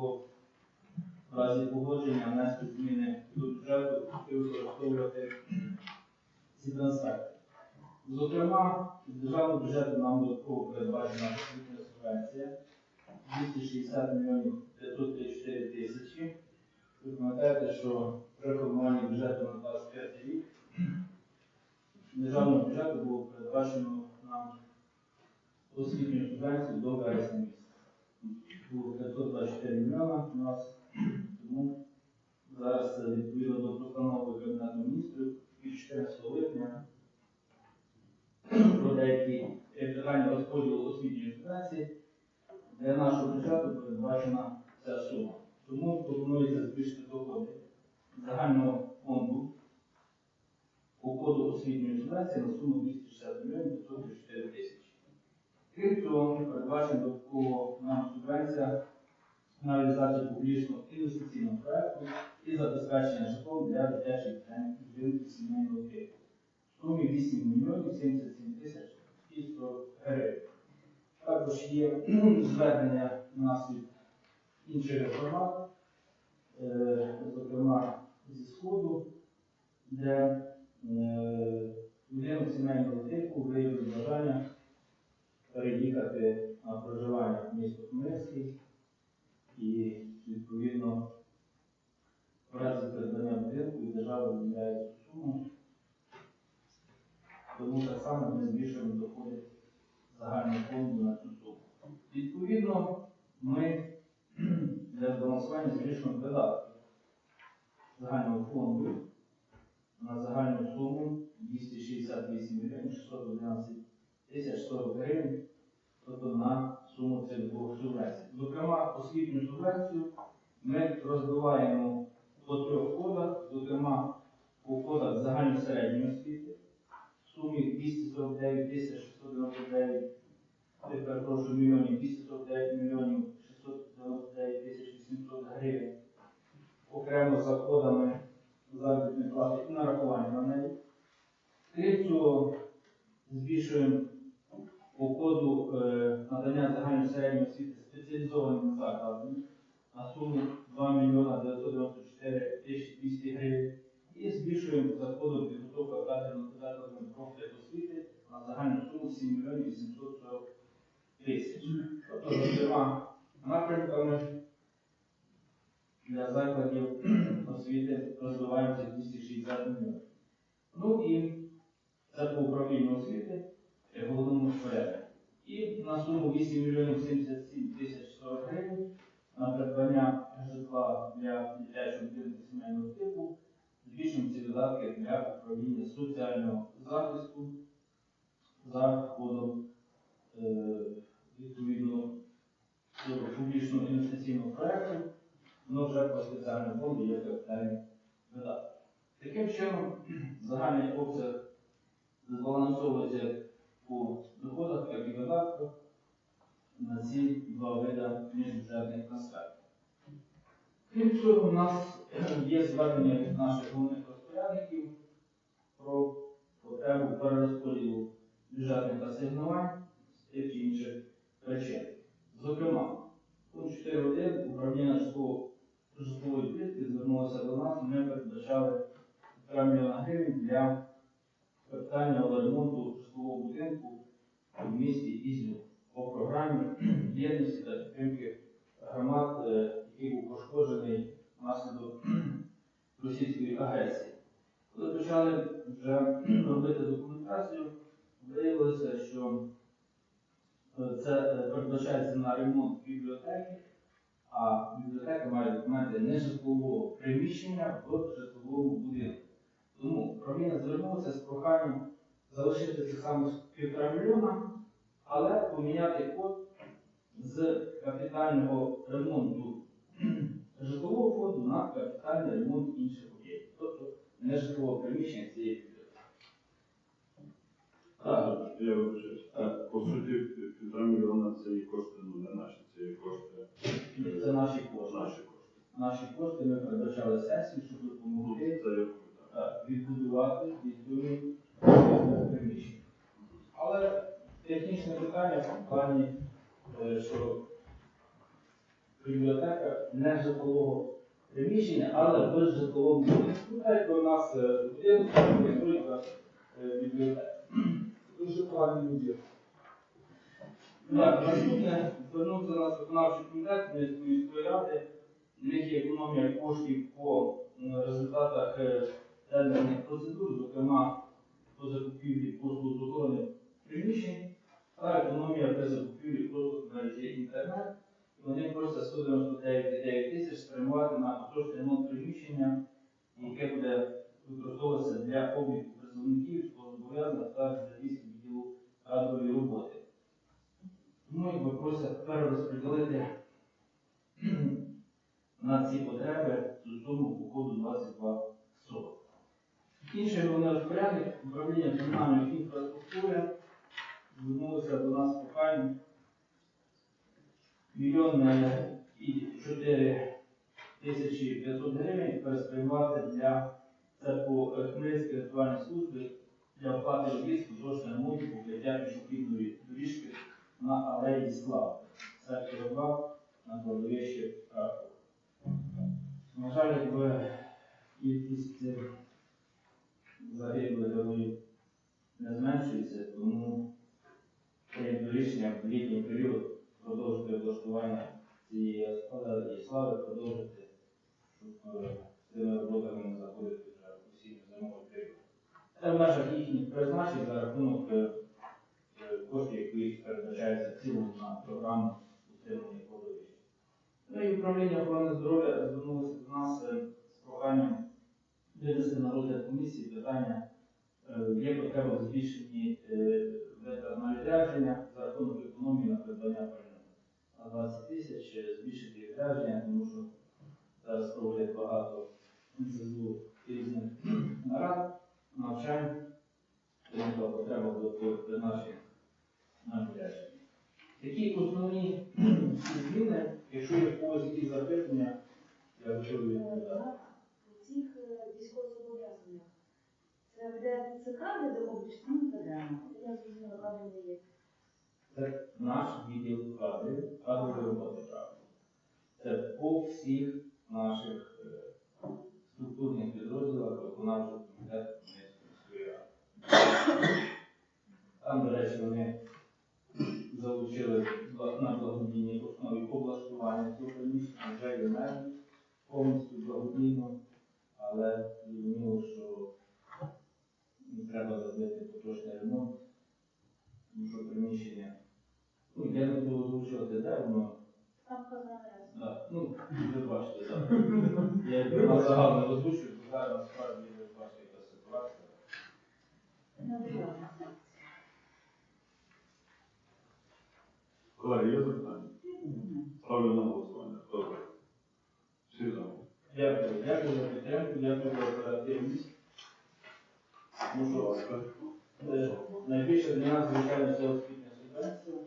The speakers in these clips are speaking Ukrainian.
або в разі погодження внести зміни до бюджету і використовувати ці трансферти. Зокрема, з державного бюджету нам додатково передбачена освітня субвенція 260 мільйонів 534 тисячі. Ви пам'ятаєте, що при формуванні бюджету на 25 рік з державного бюджету було передбачено нам освітню субвенцію до вересня місяця. Було 524 мільйона у нас, тому зараз е, відповідно до постанови Кабінету міністрів від 14 липня про деякі е, питання розподілу освітньої субвенції для нашого бюджету передбачена ця сума. Тому пропонується збільшити доходи загального фонду по коду освітньої субвенції на суму 260 мільйонів 534 тисячі. Крім цього, передбачена додатково нам субвенція на реалізацію публічного інвестиційного проекту і забезпечення житлом для дитячих будинків сімейного типу. В сумі 8 мільйонів 77 тисяч і 100 гривень. Також є звернення у нас від інших громад, е, зокрема зі Сходу, де е, будинок сімейного типу виявив бажання переїхати на проживання в місто Хмельницький і відповідно в разі придбання будинку і держава виділяє цю суму. Тому так само ми збільшуємо доходи загального фонду на цю суму. Відповідно, ми для збалансування збільшуємо видатки загального фонду на загальну суму 268 мільйонів 611 тисяч 40 гривень, тобто на суму цих двох субвенцій. Зокрема, освітню субвенцію ми розбиваємо по трьох кодах, зокрема по кодах загальної середньої освіти в сумі 249 699 я перепрошую, мільйонів 249 мільйонів 699 тисяч 800 гривень окремо за кодами заробітної плати і нарахування на неї. Крім цього, збільшуємо по коду е, надання загальної середньої освіти спеціалізованим закладам на суму 2 мільйона 994 тисячі 200 гривень і збільшуємо за кодом підготовка кадрів закладами профтехосвіти на загальну суму 7 мільйонів 840 тисяч. Тобто, за трьома напрямками для закладів освіти розвиваємося 260 мільйонів. Ну і це по управлінню освіти головному розпорядку. І на суму 8 мільйонів 77 тисяч 40 гривень на придбання житла для дитячого будинку сімейного типу збільшуємо ці видатки для управління соціального захисту за кодом е, відповідно публічного інвестиційного проекту, воно вже по спеціальному фонду є капітальні видатки. Таким чином, загальний обсяг збалансовується по доходах, як і видатках на ці два види міжбюджетних трансфертів. Крім цього, у нас є звернення від наших головних розпорядників про потребу перерозподілу бюджетних асигнувань з тих чи інших причин. Зокрема, пункт 4.1 управління житлової плитки звернулося до нас, ми передбачали 1 мільйона гривень для капітального ремонту житлового будинку в місті Ізюм по програмі єдності та підтримки громад, е, який був пошкоджений внаслідок російської агресії. Коли почали вже робити документацію, виявилося, що е, це е, передбачається на ремонт бібліотеки, а бібліотека має документи не житлового приміщення в житловому будинку. Тому управління звернулося з проханням залишити це саме півтора мільйона, але поміняти код з капітального ремонту житлового фонду на капітальний ремонт інших об'єктів, тобто не житлового приміщення цієї бібліотеки. Так, Я вибачаюсь. Так, по суті, півтора мільйона це і кошти, ну не наші, це і кошти, це наші кошти. наші кошти. Наші кошти ми передбачали сесію, щоб Ну, допомогти це я пам'ятаю. так, відбудувати відповідні приміщення. Але технічне питання в плані, е, що бібліотека не житлового приміщення, але в житловому будинку. Ну, як у нас е, будинок, строїться бібліотека. Дуже правильні люди. Так, наступне звернувся до виконавчий комітет міської ради. У них є економія коштів по результатах е, тендерних процедур, зокрема по закупівлі послуг з охорони приміщень та економія при закупівлі в мережі інтернет. І Вони просять 199,9 тисяч спрямувати на поточний ремонт приміщення, яке буде використовуватися для обліку працівників військовозобов'язаних та журналістів відділу кадрової роботи. Тому якби просять перерозподілити на ці потреби цю суму по коду 2240. Інший головний розпорядник управління комунальної інфраструктури 1 і 4 тисячі 500 гривень пересприймати для Церквохмельницької е, ритуальної служби для оплати робіт з поточної ремонту покриття пішохідної доріжки на алеї Слав, Це 2 на кладовищі Кракова. На жаль, якби кількість загиблих не зменшується, тому є дорішення в літній період продовжити облаштування цієї алеї Слави, продовжити, щоб е, цими роботами не заходити вже в усі зимовий період. Це в межах їхніх призначень за рахунок е, е, коштів, які передбачаються цілому на програму утримання кладовища. Ну і управління охорони здоров'я звернулося до нас з проханням винести на розгляд комісії питання, є потреба в збільшенні витрат відрядження за рахунок економії на придбання пального. На 20 тисяч е, збільшити відрядження, тому що зараз проводять багато НСЗУ різних нарад, навчань, виникла потреба додаткових призначень на відрядження. Які основні зміни, якщо є когось якісь запитання, я готовий відповідати. У цих е, військовозобов'язаних це веде ЦК, де область, ну, ведемо. Я зрозуміла, кадрові є. Це наш відділ кадрів, кадрової роботи правда. Це по всіх наших е, структурних підрозділах виконавчого комітету міської ради. Там, до речі, вони залучили на благодійній основі облаштування цього приміщення, вже є межі повністю благодійно, але зрозуміло, буду озвучувати, воно. Там казали. Да, ну, ви бачите, так. Я якби на загально озвучую, то зараз насправді ви бачите, яка ситуація. Не. Колеги, є запитання? Ставлю на голосування. Хто за? Всі за. Дякую, дякую за підтримку, дякую за оперативність. Ну що, е, найбільше для нас, звичайно, це освітня субвенція.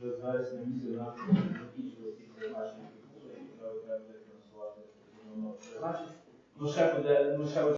Вже з вересня місяця наші закінчили призначення, які були, і вже ви фінансувати. Ну ще буде, ну ще